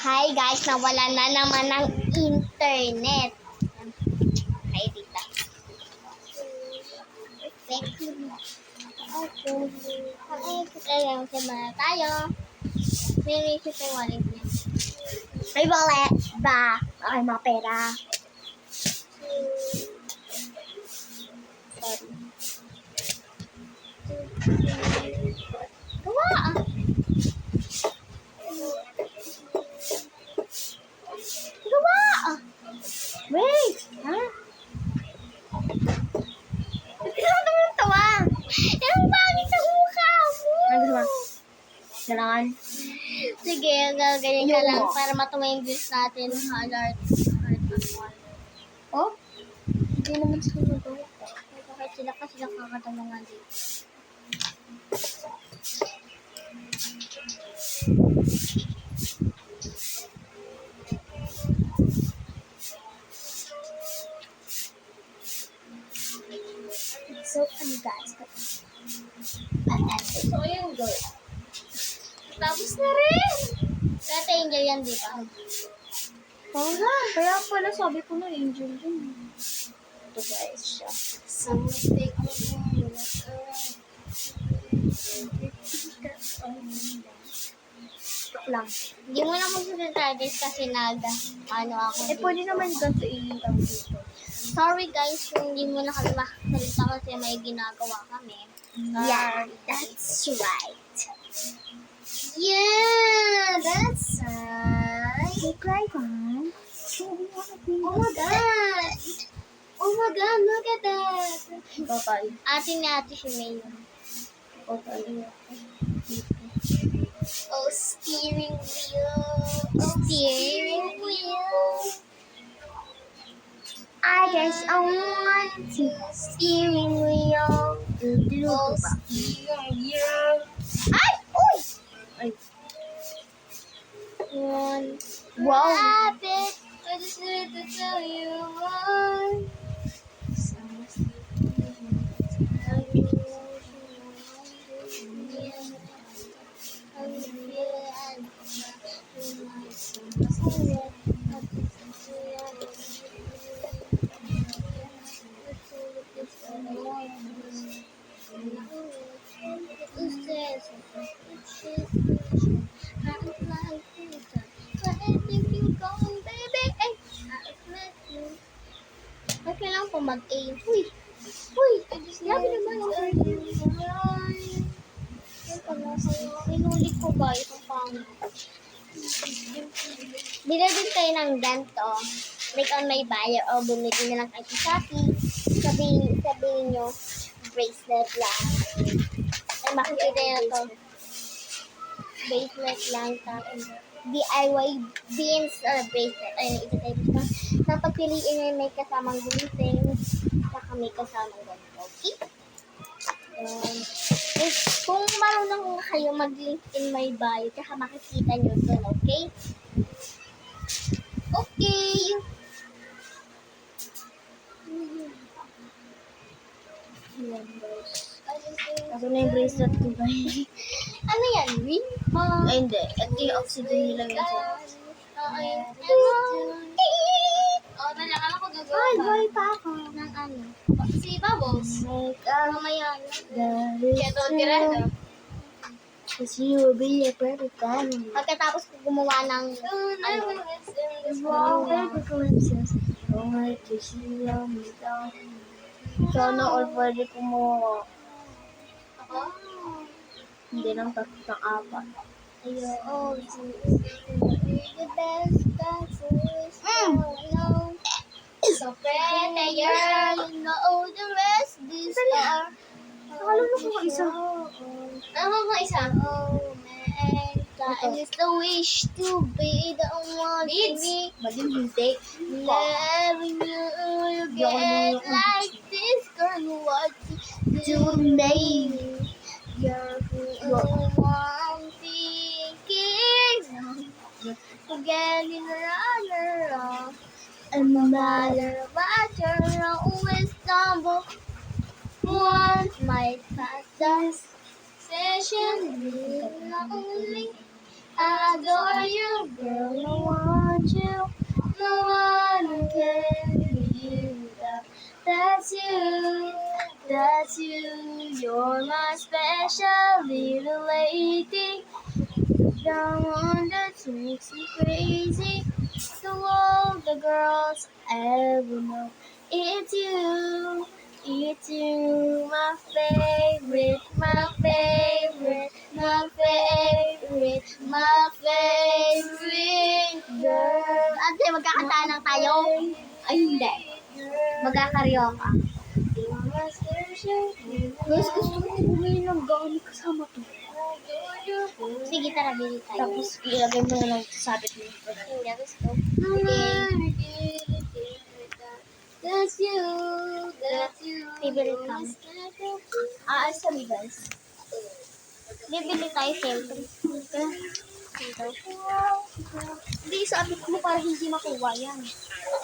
Hi guys, nawala na naman ng internet. Hi, tita. Perfect. Okay. Ayan, sama tayo. May isip yung wallet niya. May wallet ba? Ay, mga pera. Sorry. Gawa ah. Gawa ah. Wait! Ha? Ba't ka naman naman tawa? Yung pangit sa mukha mo! Ano gusto mo? Kailangan? Sige, gaganyan ka lang para matuwa yung views natin. Heart, heart. Oh? Hindi naman sa luto. Bakit sila kasi nakakatanungan dito? Angel yan, di ba? Oo nga. Kaya pala sabi ko na angel yun. Ito guys siya. Something lang. Hindi mo na magsasalita guys kasi nag, ano ako. Eh, pwede naman ganito i-ilaw dito. Sorry guys kung hindi mo na kami makasalita kasi may ginagawa kami. Yeah, that's right. Yeah, that's right. Hey, cry on. Oh my god. Oh my god, look at that. Total. Ate ni ate May. Total. Oh, steering wheel. Oh, steering wheel. I guess I want to Steering wheel. Oh, steering wheel. Ay. One. Wow. Rabbit. I just wanted to tell you one. Bili din kayo ng ganito. Click on my bio o bumili na lang kayo sa Shopee. Sabihin, sabihin nyo, bracelet lang. Ay, makikita nyo to. Bracelet lang. Tapos, DIY beans or bracelet. Ayun, isa tayo dito. Sa pagpiliin nyo may kasamang gumiting. Saka may kasamang ganito. Okay? Um, eh, kung marunong kayo mag-link in my bio, tsaka makikita nyo doon, okay? Kaso na yung bracelet ko, guys. Ano yan? Ring? Ay, hindi. Ito yung oxygen nila yun. Ano? Oh, nalakala ko gagawa Ay, boy pa ako. Ng ano? Si Bubbles. Make up Mamaya. Kaya doon ka Cause you will be a perfect family. Pagkatapos ko gumawa ng... Ano? Down. Sana all pwede kumuha. Ako? Hindi lang tatlo ng apat. Ayun. Oh, the best dancers. Mm. know. So pretty, girl. You know the rest. This are... Nakalunok ko isa. Ano mo isa? Oh. That is the wish to be the one to Leads. be. Maling hindi. Loving you, nanonood. like this, girl. What To to me. You're the one thinking. Again, in runner up. And No matter what, you're always stumble. Once my us session, will only adore you, girl. No want you. No one can be you. That- That's you. That's you. You're my special little lady. The one that makes me crazy. To all the girls I ever know. It's you. It's you, my favorite, my favorite, my favorite, my favorite girl. Ate, magkakanta lang tayo. Ay, hindi. Magkakaryoka. Guys, gusto ko bumili ng gown kasama to. Sige, tara, bili tayo. Tapos ilagay mo na lang sabit mo. Hindi, gusto. That's you, that's you. Favorite kami. Aalis kami guys. Bibili tayo, siyempre. Hindi, sabit mo para hindi makuha yan.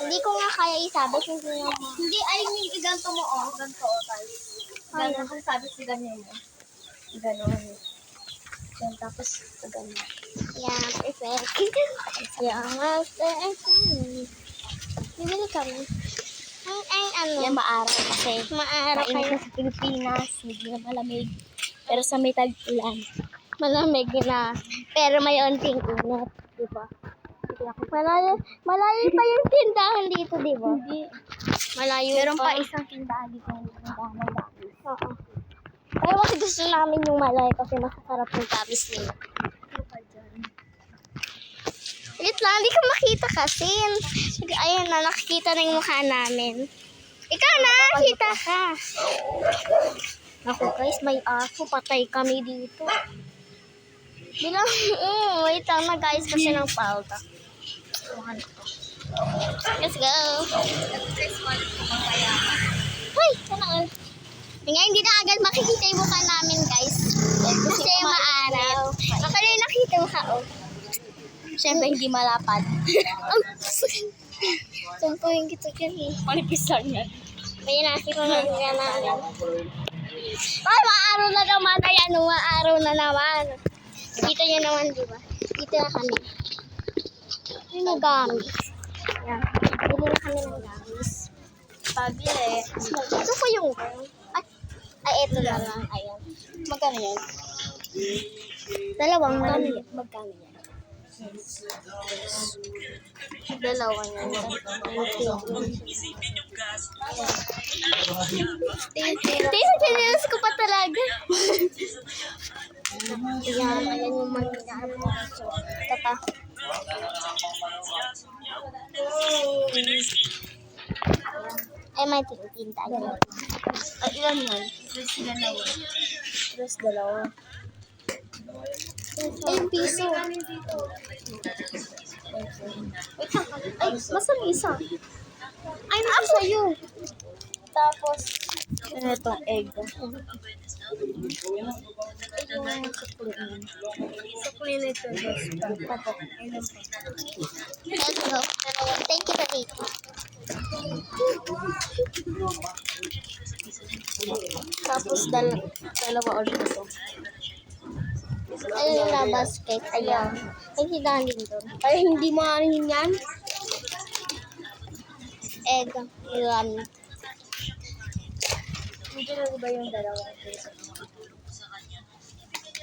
Hindi ko nga kaya isabot, hindi nga ma... Hindi, ay, hindi, ganito mo, oh. Ganito, oh, guys. Ganito, kung sabit si ganyan mo. Ganon. Yan, tapos, ganyan. Yeah, perfect. yeah, perfect. Bibili kami. Ay, ay, ano? Yan, maaraw kasi. Maaraw kayo. sa Pilipinas, hindi na malamig. Pero sa may tag-ulan. Malamig na. Pero may onting init, di ba? Malayo, malayo pa yung tindahan dito, di ba? Hindi. Malayo Meron pa. pa isang tindahan dito tindahan ng. Oo. Pero mas gusto namin yung malayo kasi masasarap yung tamis nila. Wait lang, hindi ko makita kasi. Ayun na, nakikita na yung mukha namin. Ikaw na, kita ka. Ako guys, may aso. Patay kami dito. Bilang, mm, wait lang, nag-ayos kasi ng palta. Let's go. Hoy, sana nga, hindi na agad makikita yung mukha namin, guys. Kasi maaraw. Na yung nakita yung mukha, oh. Siyempre, hindi malapad. Ang Tumpuin kita dyan eh. Manipis lang yan. May nakita na nga namin. Ay, maaraw na naman. Ayan, maaraw na naman. Dito nyo naman, di ba? Dito na kami. Ano gamis? Yan. Bili na kami ng gamis. Pabili. Ito ko yung Ay, ay ito na lang. Ayan. Magkano yan? Dalawang Magkano yan? Magkano yan? Dalawa yan. Tingnan, kinilas ko pa talaga. Ayan, ayan yung. So, ito pa. Ay, may tintinda niya. Ay, ilan yan? Tres dalawa. Tres dalawa. Ay, piso. Wait lang. Ay, masan isa? Ay, nasa sa'yo. Tapos, ito, egg. Yung sukli niya. Sukli na ito. Papo. Ilan pa? Let's go. Thank you, Tito. Tapos, dal dalawa order ito. Ayun yung labas cake. Ayan. Ay, hidalin doon. Ay, hindi mo ano yun yan? Egg. Yun. Hindi na ba yung dalawa?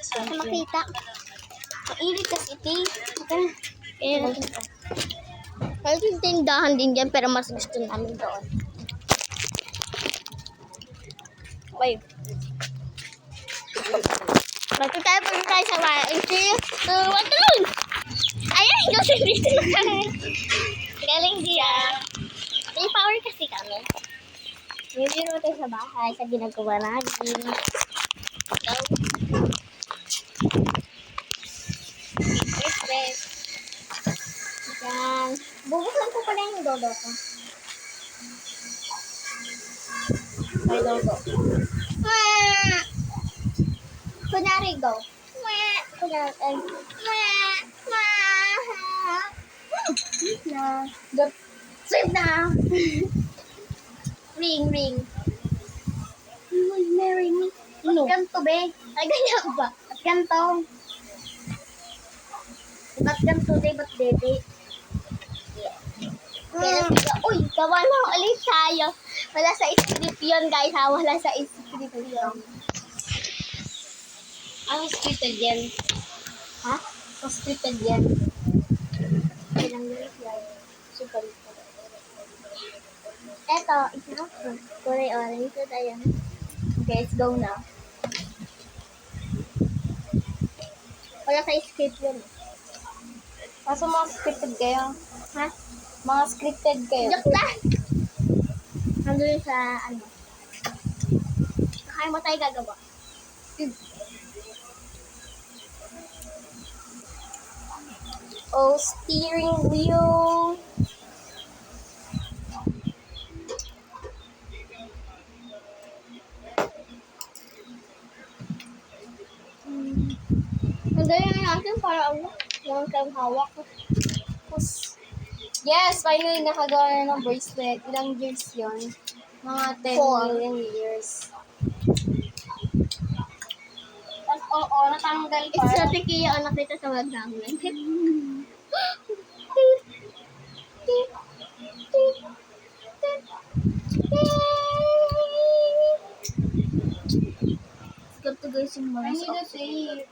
Sa makita. Ang init kasi ito. Eh, Ay, yung tindahan din dyan, pero mas gusto namin doon. Wait. Bato tayo pag tayo sa. See, uh, what the moon? Ayan, kasi dito na kami. Galing siya. May power kasi kami. Maybe naman tayo sa bahay, sa ginagawa natin. Go. Respect. Yan. Bubuksan ko pala yung dodo ko. May logo. Mwah! Kunyari, go. Kunyari, ay. Mwah! Mwah! Na. Na. ring, ring. Uy, marry me. Ano? Ganto, be. Ay, ganyan ba? At ganto. Ba't ganto, de? Ba't dede? Kaya siya, uy, gawa na ulit tayo. Wala sa script yun, guys, ha? Wala sa script yun. Ang scripted yan. Ha? Scripted yan. Ilang minutes yan. Super. Eto, ito. Kulay orange. Ito yan. Okay, let's go na. Wala sa script yun. Kaso mga scripted kayo. Ha? Mga scripted kayo. Joke lang! Nandun sa, ano. Kaya mo tayo gagawa. Oh, steering wheel. Nagayon na natin para. Yung kang hawak. Tapos, yes, finally nakagawa na ng bracelet. Ilang years yon Mga 10 Four. million years. Tapos, oo, natanggal pa. It's not kaya anak nito sa wag namin. Ganito guys yung mga I need a tape.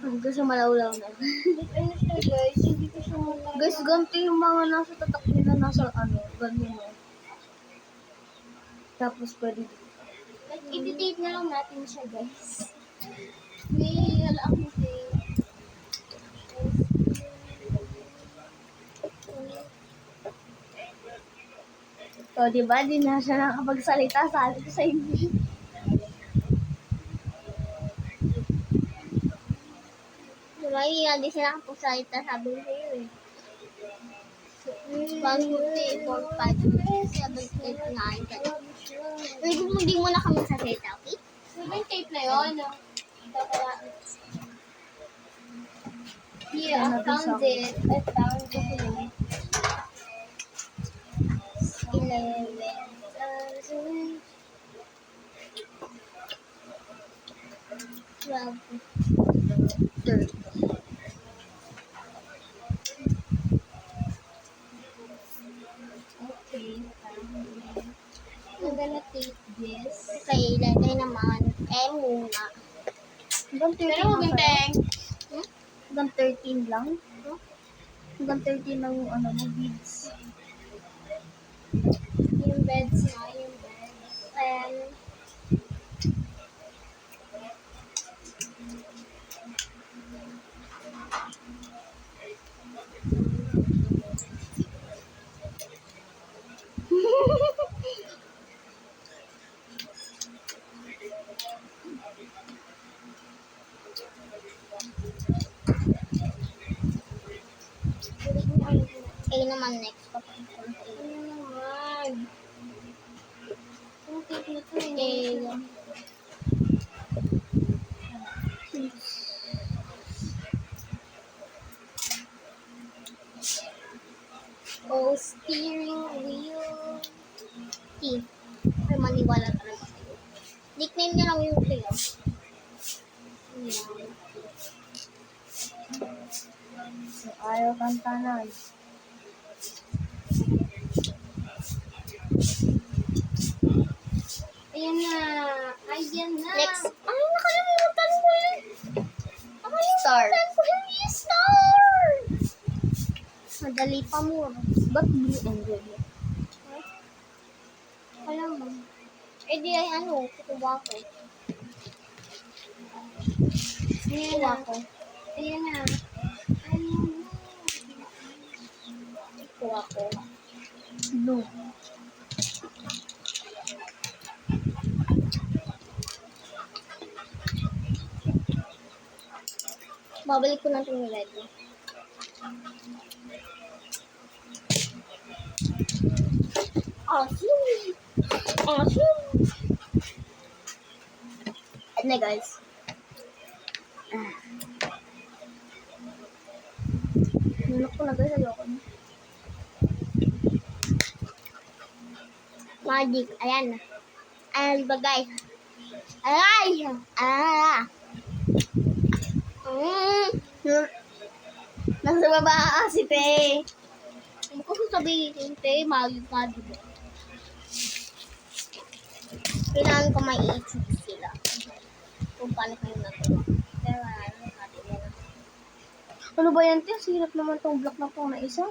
Gusto malawlaw na. Ano siya guys? Hindi ko siya. Guys, ganito yung mga nasa tatak nila nasa ano, ganyan. Tapos pwede Like, i-tape na lang natin siya guys. May wala akong tape. So, di ba? Di na siya nakapagsalita. Sabi ko sa inyo. Di ba? Hindi siya nakapagsalita. Sabi ko sa iyo. 1, 2, 3, 4, 5, 6, 7, 8, 9, Pwede mo, hindi mo na kami sa set, okay? Pwede yung tape na yun. Here, I found it. I found it. 11,000. 12. 13. Gonna take this. Okay, ilagay naman. Eh, muna. Hanggang 13 Pero lang huwag teng. Hmm? Hanggang 13 lang. Hanggang 13 lang yung ano mo, beads. Yung beds na, yung beds. Um, eh naman next. Papunta ko na sa iyo. Ano naman? Ang tape na to eh. Eh, Oh, steering wheel. T. Ay, maniwala talaga kayo. Nickname niya lang yung kayo. Yan. So, ayaw kantanan. Ayan na. Ayan na. Next. Ay, nakalimutan ko yun. Star. Nakalimutan ko yung star. Madali pa mo. Ba't blue and red? Alam mo. Eh di ay ano, kukuha ko. Ayan na. ko. Ayan na. Kukuha ko. Blue. Babalik ko na itong red. Awesome! Awesome! At na guys. Ah. Nunok ko na guys. Magic, ayan na. Ayan ba guys? Ay! Ah! Mm. Nasa baba ka si Te. Ano ko sasabihin, te, mayos nga, di ba? Kailangan ko maiisip sila. Kung paano kayo natuwa. Pero wala naman natin yan. Ano ba yan, Te? Sirap naman tong block na to na isa.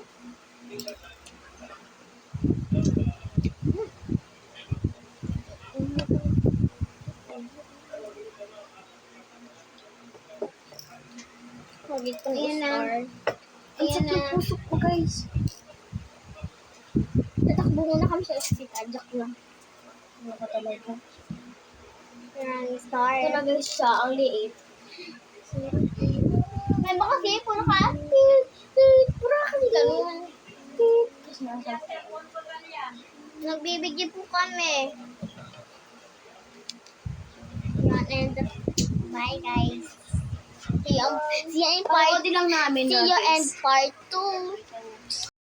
Huwag itong Ayan na. star. Ang Ayan sakit na. ng puso ko, guys. Tatakbo muna kami sa ospital. Joke lang. Ka talaga? Ayan, star. Guys siya, ang liit. May ba kasi, puro ka, puro ka kasi ganun. Tapos nasa Nagbibigay po kami. Yan, and bye guys. See you, see you in part, Panoodin lang namin see you in part 2.